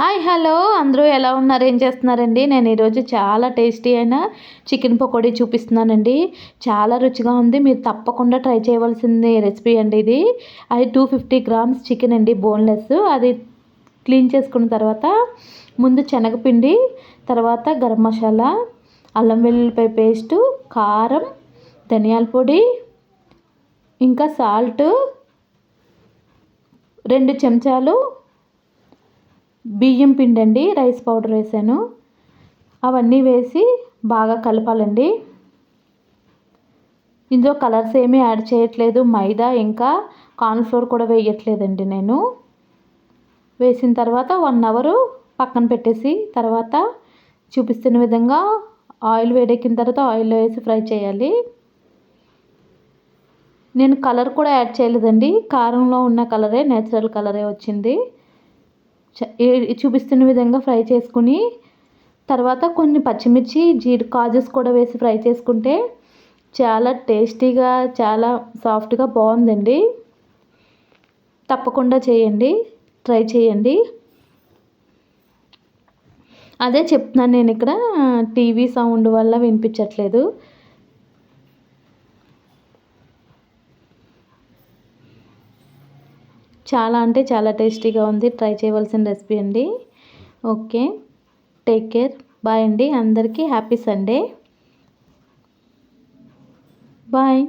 Hi hello. అందరూ ఎలా ఉన్నారు? ఏం చేస్తున్నారండి? నేను ఈరోజు చాలా టేస్టీ అయిన చికెన్ పకోడీ చూపిస్తున్నానండి. చాలా రుచిగా ఉంది. మీరు తప్పకుండా ట్రై చేయవలసింది రెసిపీ అండి ఇది. అది టూ ఫిఫ్టీ గ్రామ్స్ చికెన్ అండి బోన్లెస్. అది క్లీన్ చేసుకున్న తర్వాత ముందు శనగపిండి తర్వాత గరం మసాలా అల్లం వెల్లుల్లిపాయ పేస్టు కారం ధనియాల పొడి ఇంకా సాల్ట్ రెండు చెంచాలు బియ్యం పిండి అండి రైస్ పౌడర్ వేసాను. అవన్నీ వేసి బాగా కలపాలండి. ఇందులో కలర్స్ ఏమీ యాడ్ చేయట్లేదు. మైదా ఇంకా కార్న్ఫ్లోర్ కూడా వేయట్లేదండి నేను. వేసిన తర్వాత వన్ అవరు పక్కన పెట్టేసి తర్వాత చూపిస్తున్న విధంగా ఆయిల్ వేడెక్కిన తర్వాత ఆయిల్లో వేసి ఫ్రై చేయాలి. నేను కలర్ కూడా యాడ్ చేయలేదండి. కారంలో ఉన్న కలరే నేచురల్ కలరే వచ్చింది. చూపిస్తున్న విధంగా ఫ్రై చేసుకుని తర్వాత కొన్ని పచ్చిమిర్చి జీడి కాజెస్ కూడా వేసి ఫ్రై చేసుకుంటే చాలా టేస్టీగా చాలా సాఫ్ట్గా బాగుందండి. తప్పకుండా చేయండి. ట్రై చేయండి. అదే చెప్తున్నాను నేను ఇక్కడ టీవీ సౌండ్ వల్ల వినిపించట్లేదు. చాలా అంటే చాలా టేస్టీగా ఉంది. ట్రై చేయవలసిన రెసిపీ అండి. ఓకే. టేక్ కేర్ బాయ్ అండి. అందరికీ హ్యాపీ సండే బాయ్